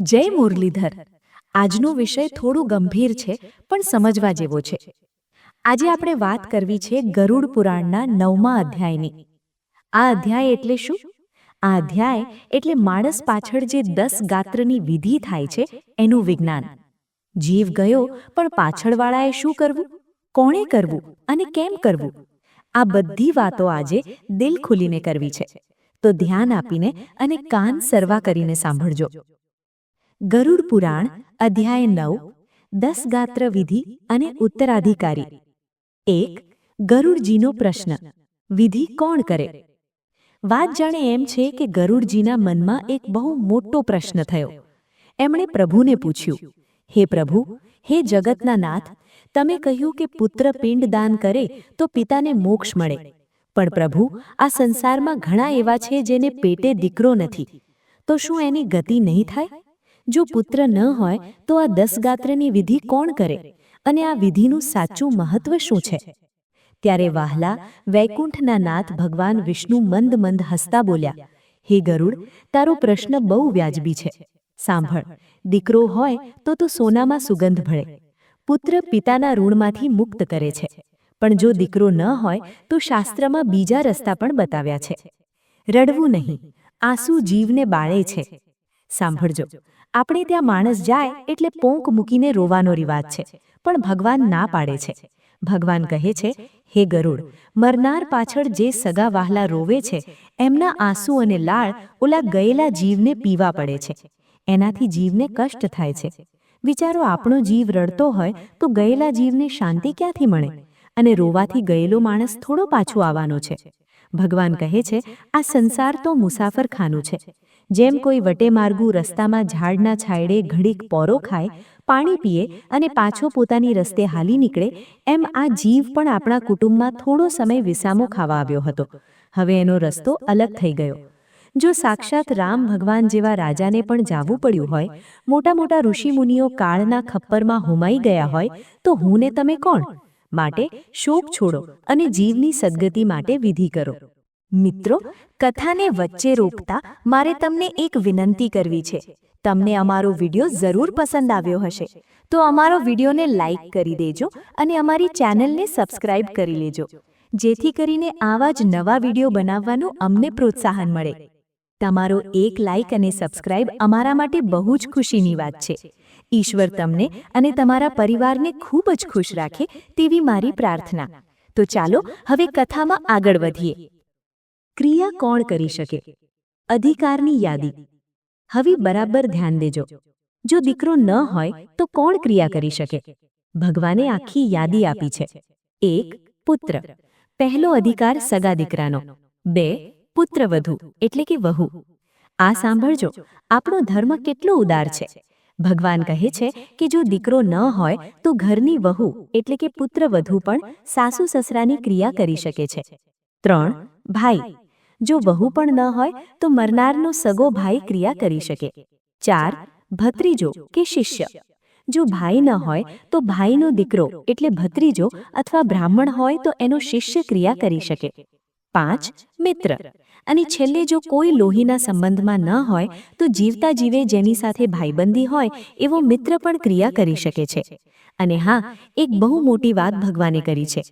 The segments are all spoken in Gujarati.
જય મુરલીધર. આજનો વિષય થોડું ગંભીર છે, પણ સમજવા જેવો છે. આજે આપણે વાત કરવી છે ગરુડ પુરાણના નવમા અધ્યાયની. આ અધ્યાય એટલે શું? આ અધ્યાય એટલે માણસ પાછળ જે દસ ગાત્રની વિધિ થાય છે, એનું વિજ્ઞાન. જીવ ગયો, પણ પાછળવાળાએ શું કરવું? કોણે કરવું અને કેમ કરવું? આ બધી વાતો આજે દિલ ખુલીને કરવી છે. તો ધ્યાન આપીને અને કાન સરવા કરીને સાંભળજો. ગરુડ પુરાણ, અધ્યાય નવ, દસ ગાત્ર વિધિ અને ઉત્તરાધિકારી. એક, ગરુડજીનો પ્રશ્ન. વિધિ કોણ કરે? વાત જાણે એમ છે કે ગરુડજીના મનમાં એક બહુ મોટો પ્રશ્ન થયો. એમણે પ્રભુને પૂછ્યું, હે પ્રભુ, હે જગતના નાથ, તમે કહ્યું કે પુત્ર પિંડ દાન કરે તો પિતાને મોક્ષ મળે. પણ પ્રભુ, આ સંસારમાં ઘણા એવા છે જેને પેટે દીકરો નથી. તો શું એની ગતિ નહીં થાય? જો પુત્ર ન હોય, તો આ દસ ગાત્રની વિધિ કોણ કરે? અને આ વિધિનું સાચું મહત્વ શું છે? ત્યારે વાહલા વૈકુંઠના નાથ ભગવાન વિષ્ણુ મંદ મંદ હસતા બોલ્યા, હે ગરુડ, તારો પ્રશ્ન બહુ વ્યાજબી છે. સાંભળ, દીકરો હોય તો તો સોનામાં સુગંધ ભળે. પુત્ર પિતાના ઋણમાંથી મુક્ત કરે છે. પણ જો દીકરો ન હોય, તો શાસ્ત્રમાં બીજા રસ્તા પણ બતાવ્યા છે. રડવું નહીં. આંસુ જીવને બાળે છે. સાંભળજો. આપણે ત્યાં માણસ જાય એટલે પોંક મૂકીને રોવાનો રિવાજ છે, પણ ભગવાન ના પાડે છે. ભગવાન કહે છે, હે ગરુડ, મરનાર પાછળ જે સગા વાહલા રોવે છે, એમના આંસુ અને લાળ ઓલા ગયેલા જીવને પીવા પડે છે. એનાથી જીવને કષ્ટ થાય છે. વિચારો, આપણો જીવ રડતો હોય તો ગયેલા જીવને શાંતિ ક્યાંથી મળે? અને રોવાથી ગયેલો માણસ થોડો પાછો આવવાનો છે. ભગવાન કહે છે, આ સંસાર તો મુસાફરખાનું છે. જેમ કોઈ વટેમાર્ગુ રસ્તામાં ઝાડના છાંયડે ઘડીક પોરો ખાય, પાણી પીએ અને પાછો પોતાની રસ્તે હાલી નીકળે, એમ આ જીવ પણ આપણા કુટુંબમાં થોડો સમય વિસામો ખાવા આવ્યો હતો. હવે એનો રસ્તો અલગ થઈ ગયો. જો સાક્ષાત રામ ભગવાન જેવા રાજાને પણ જાવું પડ્યું હોય, મોટા મોટા ઋષિમુનિઓ કાળના ખપ્પરમાં હોમાઈ ગયા હોય, તો હું ને તમે કોણ? માટે શોક છોડો અને જીવની સદગતિ માટે વિધિ કરો. મિત્રો, કથાને વચ્ચે રોકતા મારે તમને એક વિનંતી કરવી છે. તમને અમારો વીડિયો જરૂર પસંદ આવ્યો હશે. તો અમારો વિડીયોને લાઇક કરી દેજો અને અમારી ચેનલને સબસ્ક્રાઇબ કરી લેજો. જેથી કરીને આવા જ નવા વીડિયો બનાવવાનું અમને પ્રોત્સાહન મળે. તમારો એક લાઇક અને સબસ્ક્રાઇબ અમારા માટે બહુ જ ખુશીની વાત છે. ઈશ્વર તમને અને તમારા પરિવારને ખૂબ જ ખુશ રાખે તેવી મારી પ્રાર્થના. તો ચાલો, હવે કથામાં આગળ વધીએ. ક્રિયા કોણ કરી શકે? અધિકારની યાદી. હવે બરાબર ધ્યાન દેજો. જો દીકરો ન હોય, તો કોણ ક્રિયા કરી શકે? ભગવાને આખી યાદી આપી છે. એક, પુત્ર. પહેલો અધિકાર સગા દીકરાનો. બે, પુત્રવધુ, એટલે કે વહુ. આ સાંભળજો, આપણો ધર્મ કેટલો ઉદાર છે. ભગવાન કહે છે કે જો દીકરો ન હોય, તો ઘરની વહુ, એટલે કે પુત્રવધુ પણ સાસુ સસરાની ક્રિયા કરી શકે છે. ત્રણ, ભાઈ. જો વહુ પણ ન હોય, તો મરનારનો સગો ભાઈ ક્રિયા કરી શકે. ચાર, ભત્રીજો કે શિષ્ય. જો ભાઈ ન હોય, તો ભાઈનો દીકરો, એટલે ભત્રીજો અથવા બ્રાહ્મણ હોય, તો એનો શિષ્ય ક્રિયા કરી શકે. પાંચ, મિત્ર. અને છેલ્લે જો કોઈ લોહીના સંબંધમાં ન હોય, તો જીવતા જીવે જેની સાથે ભાઈબંધી હોય, એવો મિત્ર પણ ક્રિયા કરી શકે છે. અને હા, એક બહુ મોટી વાત ભગવાને કરી છે.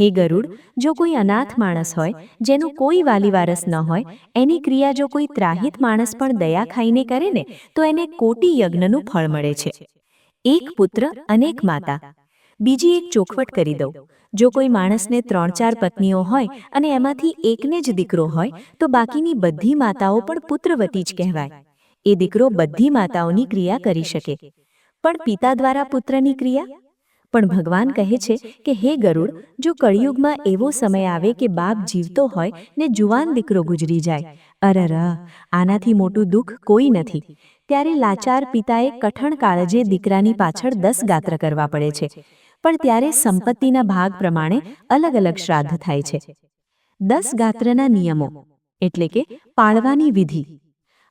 હે ગરુડ, જો કોઈ અનાથ માણસ હોય, જેનો કોઈ વાલી વારસ ન હોય, એની ક્રિયા જો કોઈ ત્રાહિત માણસ પણ દયા ખાઈને કરે ને, તો એને કોટી યજ્ઞનું ફળ મળે છે. એક પુત્ર, અનેક માતા. બીજી એક ચોખવટ કરી દઉં. જો કોઈ માણસને ત્રણ ચાર પત્નીઓ હોય અને એમાંથી એકને જ દીકરો હોય, તો બાકીની બધી માતાઓ પણ પુત્રવતી જ કહેવાય. એ દીકરો બધી માતાઓની ક્રિયા કરી શકે. પણ પિતા દ્વારા પુત્રની ક્રિયા? પણ ભગવાન કહે છે કે હે ગરુડ, જો કળિયુગમાં એવો સમય આવે કે બાપ જીવતો હોય ને જુવાન દીકરો ગુજરી જાય અરર આનાથી મોટું દુઃખ કોઈ નથી. ત્યારે લાચાર પિતાએ કઠણ કાળજે દીકરાની પાછળ દસ ગાત્ર કરવા પડે છે. પણ ત્યારે સંપત્તિના ભાગ પ્રમાણે અલગ અલગ શ્રાદ્ધ થાય છે. દસ ગાત્રના નિયમો, એટલે કે પાળવાની વિધિ.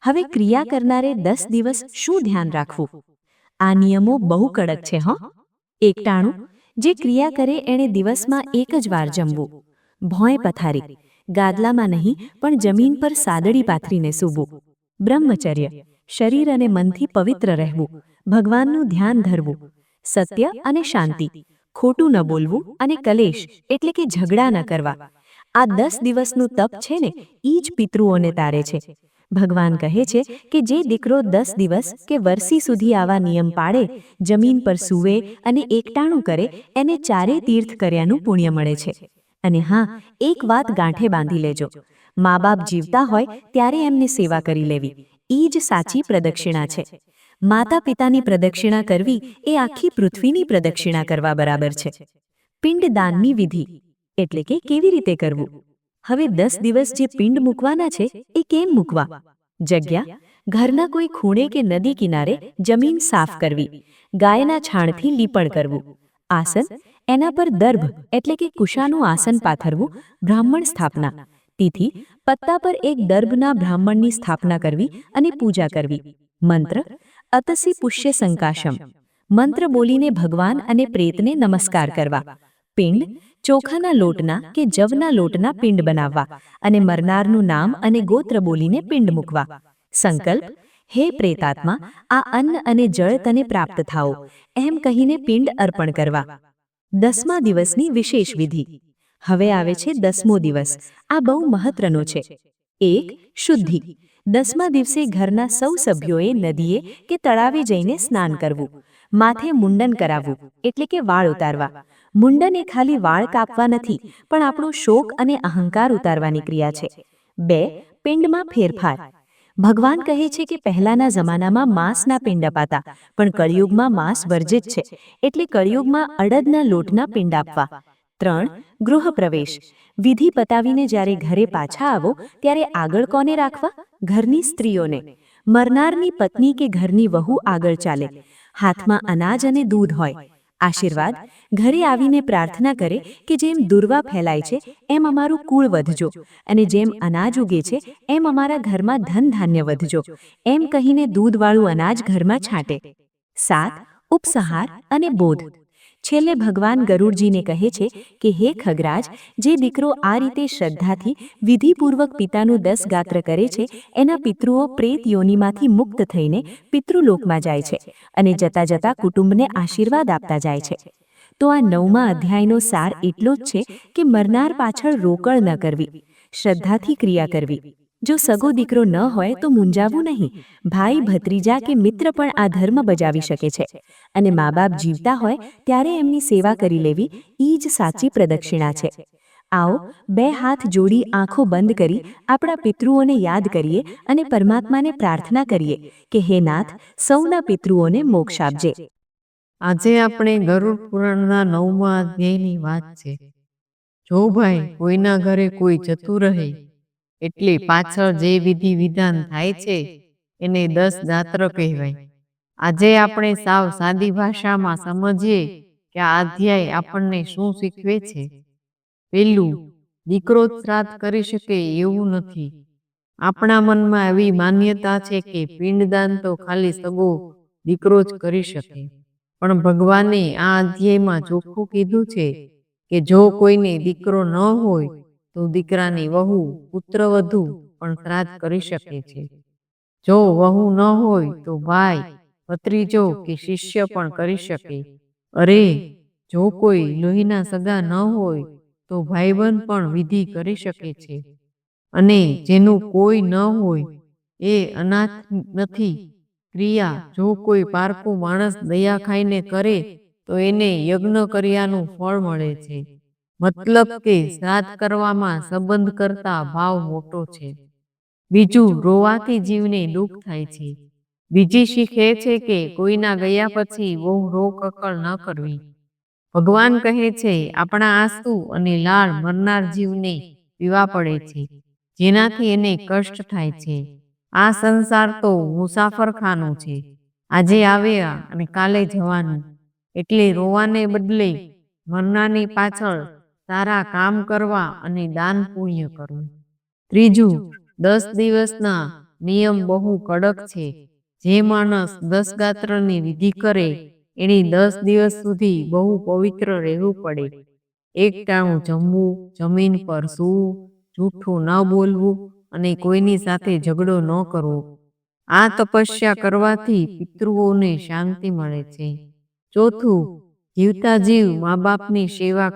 હવે ક્રિયા કરનારે દસ દિવસ શું ધ્યાન રાખવું? આ નિયમો બહુ કડક છે, હં. એકટાણું, જે ક્રિયા કરે એણે દિવસમાં એક જ વાર જમવું. ભોંય પથારી, ગાદલામાં નહીં, પણ જમીન પર સાદડી પાથરીને સૂવું. બ્રહ્મચર્ય, શરીર અને મનથી પવિત્ર રહેવું, ભગવાનનું ધ્યાન ધરવું, સત્ય અને શાંતિ, ખોટું ન બોલવું અને કલેશ, એટલે કે ઝઘડા ન કરવા. આ દસ દિવસનું તપ છે ને, ઈ જ પિતૃઓને તારે છે. ભગવાન કહે છે કે જે દીકરો દસ દિવસ કે વર્ષી સુધી આવા નિયમ પાળે જમીન પર સૂવે અને એકટાણું કરે એને ચારે તીર્થ કર્યાનું પુણ્ય મળે છે. અને હા એક વાત ગાંઠે બાંધી લેજો. મા બાપ જીવતા હોય ત્યારે એમની સેવા કરી લેવી. ઈ જ સાચી પ્રદક્ષિણા છે. માતા પિતાની પ્રદક્ષિણા કરવી એ આખી પૃથ્વીની પ્રદક્ષિણા કરવા બરાબર છે. પિંડદાનની વિધિ. એટલે કે કેવી રીતે કરવું? હવે દસ દિવસ જે પિંડ મૂકવાના છે, એ કેમ મૂકવા? જગ્યા? ઘરના કોઈ ખૂણે કે નદી કિનારે જમીન સાફ કરવી, ગાયના છાણથી લીપણ કરવું. આસન? એના પર દર્ભ, એટલે કે કુશાનું આસન પાથરવું, બ્રાહ્મણ સ્થાપના. તિથિ? પત્તા પર એક દર્ભના બ્રાહ્મણની સ્થાપના કરવી અને પૂજા કરવી. મંત્ર? અતસી પુષ્ય સંકાશમ. મંત્ર બોલીને ભગવાન અને પ્રેતને નમસ્કાર કરવા. પિંડ? ચોખાના લોટના કે જવના લોટના પિંડ બનાવવા અને મરનારનું નામ અને ગોત્ર બોલીને પિંડ મૂકવા. સંકલ્પ, હે પ્રેતાત્મા, આ અન્ન અને જળ તને પ્રાપ્ત થાઓ. એમ કહીને પિંડ અર્પણ કરવા. દસમા દિવસની વિશેષ વિધિ. હવે આવે છે દસમો દિવસ. આ બહુ મહત્વનો છે. એક, શુદ્ધિ. દસમા દિવસે ઘરના સૌ સભ્યોએ નદીએ કે તળાવે જઈને સ્નાન કરવું. માથે મુંડન કરાવવું, એટલે કે વાળ ઉતારવા. મુંડન એ ખાલી વાળ કાપવા નથી, પણ આપણો શોક અને અહંકાર ઉતારવાની ક્રિયા છે. બે, પિંડમાં ફેરફાર. ભગવાન કહે છે કે પહેલાના જમાનામાં માંસના પિંડ અપાતા, પણ કળિયુગમાં માંસ વર્જિત છે, એટલે કળિયુગમાં અડદના લોટના પિંડ આપવા. ત્રણ ગૃહ પ્રવેશ વિધિ પતાવીને જ્યારે ઘરે પાછા આવો, ત્યારે આગળ કોને રાખવા? ઘરની સ્ત્રીઓને. મરનારની પત્ની કે ઘરની વહુ આગળ ચાલે. હાથમાં અનાજ અને દૂધ હોય. આશીર્વાદ ઘરે આવીને પ્રાર્થના કરે કે જેમ દુર્વા ફેલાય છે એમ અમારું કુળ વધજો. અને જેમ અનાજ ઉગે છે એમ અમારા ઘરમાં ધન ધાન્ય વધજો. એમ કહીને દૂધવાળું અનાજ ઘરમાં છાંટે. સાત ઉપસહાર અને બોધ. છેલ્લે ભગવાન ગરુડજીને કહે છે કે, હે ખગરાજ, જે દીકરો આ રીતે શ્રદ્ધાથી, વિધિપૂર્વક પિતાનું દસ ગાત્ર કરે છે, એના પિતૃઓ પ્રેત યોનિમાંથી મુક્ત થઈને પિતૃલોકમાં જાય છે અને જતા જતા કુટુંબને આશીર્વાદ આપતા જાય છે. તો આ નવમા અધ્યાયનો સાર એટલો જ છે કે, મરનાર પાછળ રોકડ ન કરવી, શ્રદ્ધાથી ક્રિયા કરવી. જો સગો દીકરો ન હોય તો મૂંઝાવું નહીં. ભાઈ, ભત્રીજા કે મિત્ર પણ આ ધર્મ બજાવી શકે છે. અને મા બાપ જીવતા હોય ત્યારે એમની સેવા કરી લેવી એ જ સાચી પ્રદક્ષિણા છે. આવો, બે હાથ જોડી આંખો બંધ કરી આપણા પિતૃઓને યાદ કરીએ અને પરમાત્માને પ્રાર્થના કરીએ કે હે નાથ, સૌના પિતૃઓને મોક્ષ આપજે. આજે આપણે ગરુડ પુરાણના નવમા અધ્યાયની વાત છે. જો ભાઈ કોઈના ઘરે કોઈ જતું રહે એટલે પાછળ જે વિધિ વિધાન થાય છે એને દસ ગાત્ર કહેવાય. આજે આપણે સાવ સાદી ભાષામાં સમજીએ કે આ અધ્યાય આપણને શું શીખવે છે? પેલું દીકરો શ્રાદ્ધ કરી શકે એવું નથી. આપણા મનમાં એવી માન્યતા છે કે પિંડદાન તો ખાલી સગો દીકરો જ કરી શકે. પણ ભગવાને આ અધ્યાયમાં ચોખ્ખું કીધું છે કે જો કોઈને દીકરો ન હોય તો દીકરાની વહુ પુત્રવધુ પણ શ્રાદ્ધ કરી શકે છે. જો વહુ ન હોય તો ભાઈ, ભત્રીજો કે શિષ્ય પણ કરી શકે. અરે, જો કોઈ લોહીના સગા ન હોય તો ભાઈબંધ પણ વિધિ કરી શકે છે. અને જેનું કોઈ ન હોય એ અનાથ નથી. ક્રિયા, જો કોઈ પારકું માણસ દયા ખાઈને કરે તો એને યજ્ઞ કર્યાનું ફળ મળે છે. મતલબ કે શ્રાદ્ધ કરવામાં સંબંધ કરતા ભાવ મોટો છે. બીજું, રોવાથી જીવને દુઃખ થાય છે. બીજી શીખ છે કે કોઈના ગયા પછી બહુ રો કકળ ન કરવી. ભગવાન કહે છે, આપણા આંસુ અને લાળ મરનાર જીવને પીવા પડે છે, જેનાથી એને કષ્ટ થાય છે. આ સંસાર તો મુસાફરખાનો છે. આજે આવ્યા અને કાલે જવાનું. એટલે રોવાને બદલે મરનાની પાછળ સારા કામ કરવા અને દાન પુણ્ય કરવું. ત્રીજું, દસ દિવસના નિયમ બહુ કડક છે. જે માણસ દસ ગાત્રની વિધિ કરે, એની દસ દિવસ સુધી બહુ પવિત્ર રહેવું પડે. એક ટાણું જમવું, જમીન પર સૂવું, જૂઠું ન બોલવું અને કોઈની સાથે ઝઘડો ન કરવો. આ તપસ્યા કરવાથી પિતૃઓને શાંતિ મળે છે. ચોથું, જીવતા જીવ મા બાપની સેવા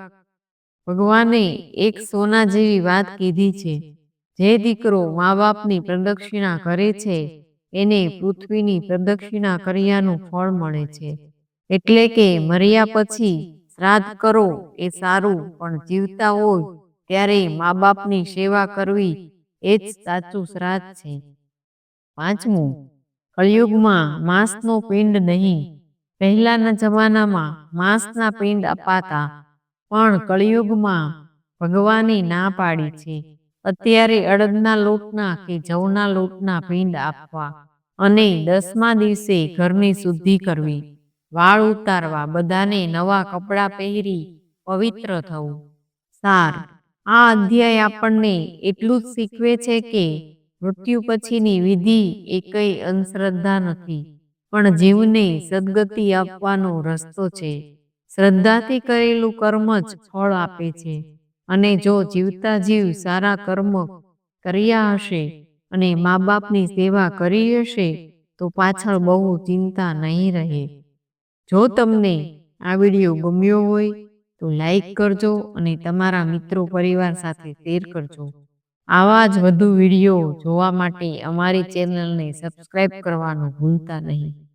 ભગવાને એક સોના જેવી વાત કીધી છે જે દીકરો મા બાપની પ્રદક્ષિણા કરે છે એને પૃથ્વીની પ્રદક્ષિણા કર્યાનું ફળ મળે છે. એટલે કે મર્યા પછી શ્રાદ્ધ કરો એ સારું પણ જીવતા હોય ત્યારે મા બાપની સેવા કરવી એ જ સાચું શ્રાદ્ધ છે. પાંચમું કળિયુગમાં માંસનો પિંડ નહીં. પહેલાના જમાનામાં માંસના પિંડ અપાતા. પણ કળિયુગમાં ભગવાને ના પાડી છે. અત્યારે અડદના લોટના કે જવના લોટના પિંડ આપવા અને દસમા દિવસે ઘરની શુદ્ધિ કરવી. વાળ ઉતારવા, બધાને નવા કપડાં પહેરી પવિત્ર થવું. સાર, આ અધ્યાય આપણને એટલું જ શીખવે છે કે મૃત્યુ પછીની વિધિ એ કઈ અંધશ્રદ્ધા નથી, પણ જીવને સદગતિ આપવાનો રસ્તો છે. શ્રદ્ધાથી કરેલું કર્મ જ ફળ આપે છે. અને જો જીવતા જીવ સારા કર્મ કર્યા હશે અને મા બાપની સેવા કરી હશે, તો પાછળ બહુ ચિંતા નહીં રહે. જો તમને આ વીડિયો ગમ્યો હોય, તો લાઈક કરજો અને તમારા મિત્રો પરિવાર સાથે શેર કરજો. આવા જ વધુ વીડિયો જોવા માટે અમારી ચેનલને સબસ્ક્રાઈબ કરવાનું ભૂલતા નહીં.